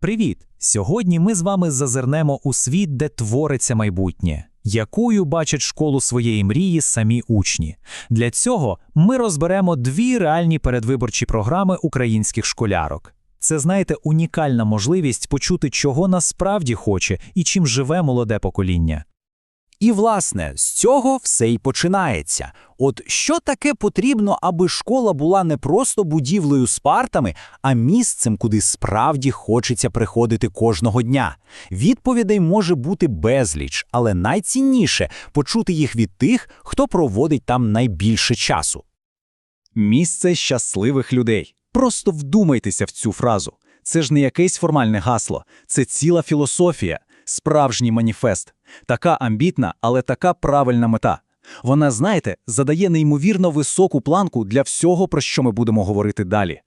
Привіт! Сьогодні ми з вами зазирнемо у світ, де твориться майбутнє, якою бачать школу своєї мрії самі учні. Для цього ми розберемо дві реальні передвиборчі програми українських школярок. Це, знаєте, унікальна можливість почути, чого насправді хоче і чим живе молоде покоління. І, власне, з цього все й починається. От що таке потрібно, аби школа була не просто будівлею з партами, а місцем, куди справді хочеться приходити кожного дня? Відповідей може бути безліч, але найцінніше почути їх від тих, хто проводить там найбільше часу. Місце щасливих людей. Просто вдумайтеся в цю фразу. Це ж не якесь формальне гасло, це ціла філософія, справжній маніфест. Така амбітна, але така правильна мета. Вона, знаєте, задає неймовірно високу планку для всього, про що ми будемо говорити далі.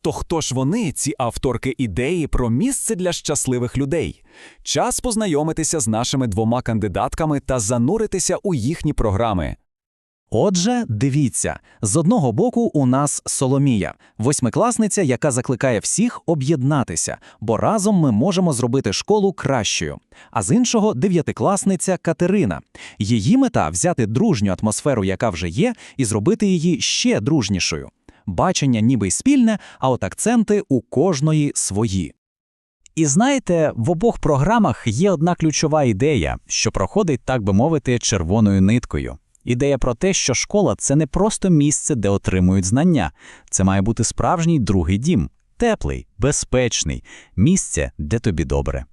То хто ж вони, ці авторки ідеї про місце для щасливих людей? Час познайомитися з нашими двома кандидатками та зануритися у їхні програми. Отже, дивіться, з одного боку у нас Соломія, восьмикласниця, яка закликає всіх об'єднатися, бо разом ми можемо зробити школу кращою. А з іншого дев'ятикласниця Катерина. Її мета взяти дружню атмосферу, яка вже є, і зробити її ще дружнішою. Бачення ніби й спільне, а от акценти у кожної свої. І знаєте, в обох програмах є одна ключова ідея, що проходить, так би мовити, червоною ниткою. Ідея про те, що школа це не просто місце, де отримують знання, це має бути справжній другий дім, теплий, безпечний, місце, де тобі добре.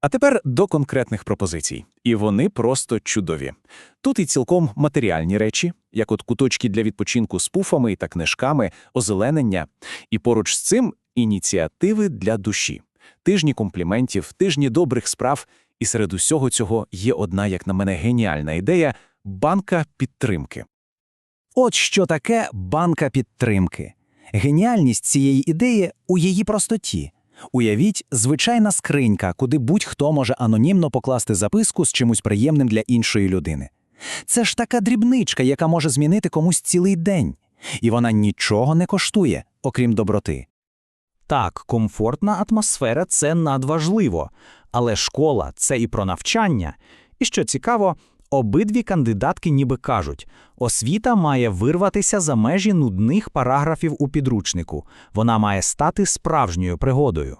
А тепер до конкретних пропозицій. І вони просто чудові. Тут і цілком матеріальні речі, як от куточки для відпочинку з пуфами та книжками, озеленення, і поруч з цим ініціативи для душі, тижні компліментів, тижні добрих справ. І серед усього цього є одна, як на мене, геніальна ідея банка підтримки. От що таке банка підтримки. Геніальність цієї ідеї у її простоті. Уявіть, звичайна скринька, куди будь-хто може анонімно покласти записку з чимось приємним для іншої людини. Це ж така дрібничка, яка може змінити комусь цілий день, і вона нічого не коштує, окрім доброти. Так, комфортна атмосфера це надважливо, але школа це і про навчання. І що цікаво, обидві кандидатки ніби кажуть, освіта має вирватися за межі нудних параграфів у підручнику, вона має стати справжньою пригодою.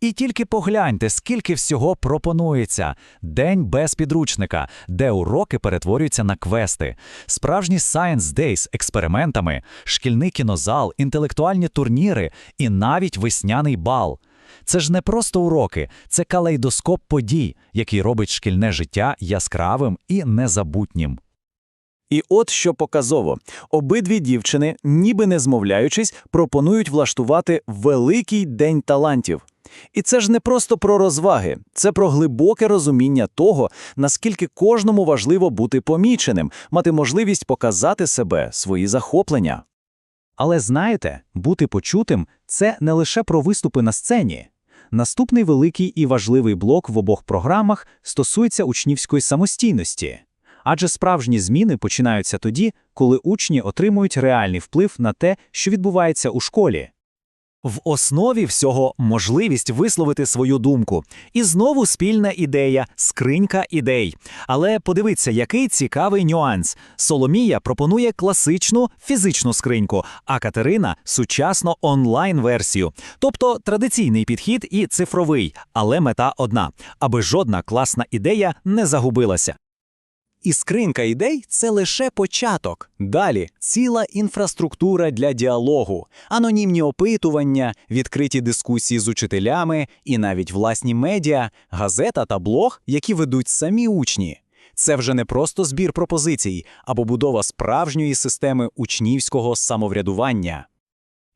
І тільки погляньте, скільки всього пропонується. День без підручника, де уроки перетворюються на квести, справжні Science Days з експериментами, шкільний кінозал, інтелектуальні турніри і навіть весняний бал. Це ж не просто уроки, це калейдоскоп подій, який робить шкільне життя яскравим і незабутнім. І от що показово: обидві дівчини, ніби не змовляючись, пропонують влаштувати великий день талантів. І це ж не просто про розваги, це про глибоке розуміння того, наскільки кожному важливо бути поміченим, мати можливість показати себе, свої захоплення. Але знаєте, бути почутим це не лише про виступи на сцені. Наступний великий і важливий блок в обох програмах стосується учнівської самостійності. Адже справжні зміни починаються тоді, коли учні отримують реальний вплив на те, що відбувається у школі. В основі всього можливість висловити свою думку. І знову спільна ідея скринька ідей. Але подивіться, який цікавий нюанс. Соломія пропонує класичну фізичну скриньку, а Катерина сучасну онлайн-версію. Тобто традиційний підхід і цифровий, але мета одна, аби жодна класна ідея не загубилася. І скринька ідей це лише початок. Далі ціла інфраструктура для діалогу, анонімні опитування, відкриті дискусії з учителями і навіть власні медіа, газета та блог, які ведуть самі учні. Це вже не просто збір пропозицій або будова справжньої системи учнівського самоврядування.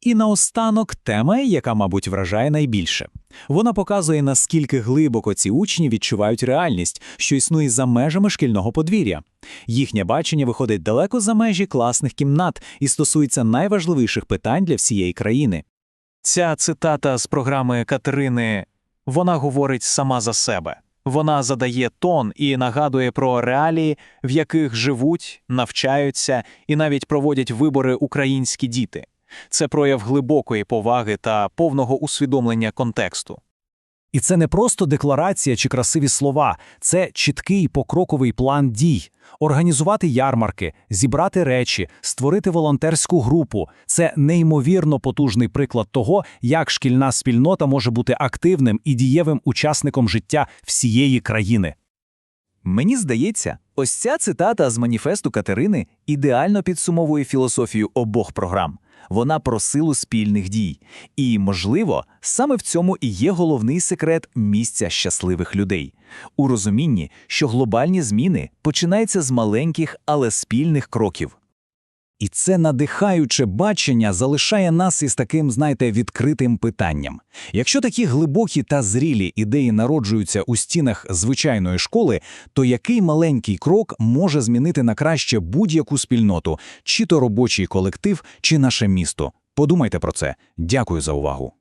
І наостанок тема, яка, мабуть, вражає найбільше. Вона показує, наскільки глибоко ці учні відчувають реальність, що існує за межами шкільного подвір'я. Їхнє бачення виходить далеко за межі класних кімнат і стосується найважливіших питань для всієї країни. Ця цитата з програми Катерини вона говорить сама за себе. Вона задає тон і нагадує про реалії, в яких живуть, навчаються і навіть проводять вибори українські діти. Це прояв глибокої поваги та повного усвідомлення контексту. І це не просто декларація чи красиві слова, це чіткий покроковий план дій. Організувати ярмарки, зібрати речі, створити волонтерську групу це неймовірно потужний приклад того, як шкільна спільнота може бути активним і дієвим учасником життя всієї країни. Мені здається, ось ця цитата з маніфесту Катерини ідеально підсумовує філософію обох програм. Вона про силу спільних дій. І, можливо, саме в цьому і є головний секрет місця щасливих людей у розумінні, що глобальні зміни починаються з маленьких, але спільних кроків. І це надихаюче бачення залишає нас із таким, знаєте, відкритим питанням. Якщо такі глибокі та зрілі ідеї народжуються у стінах звичайної школи, то який маленький крок може змінити на краще будь-яку спільноту, чи то робочий колектив, чи наше місто? Подумайте про це. Дякую за увагу.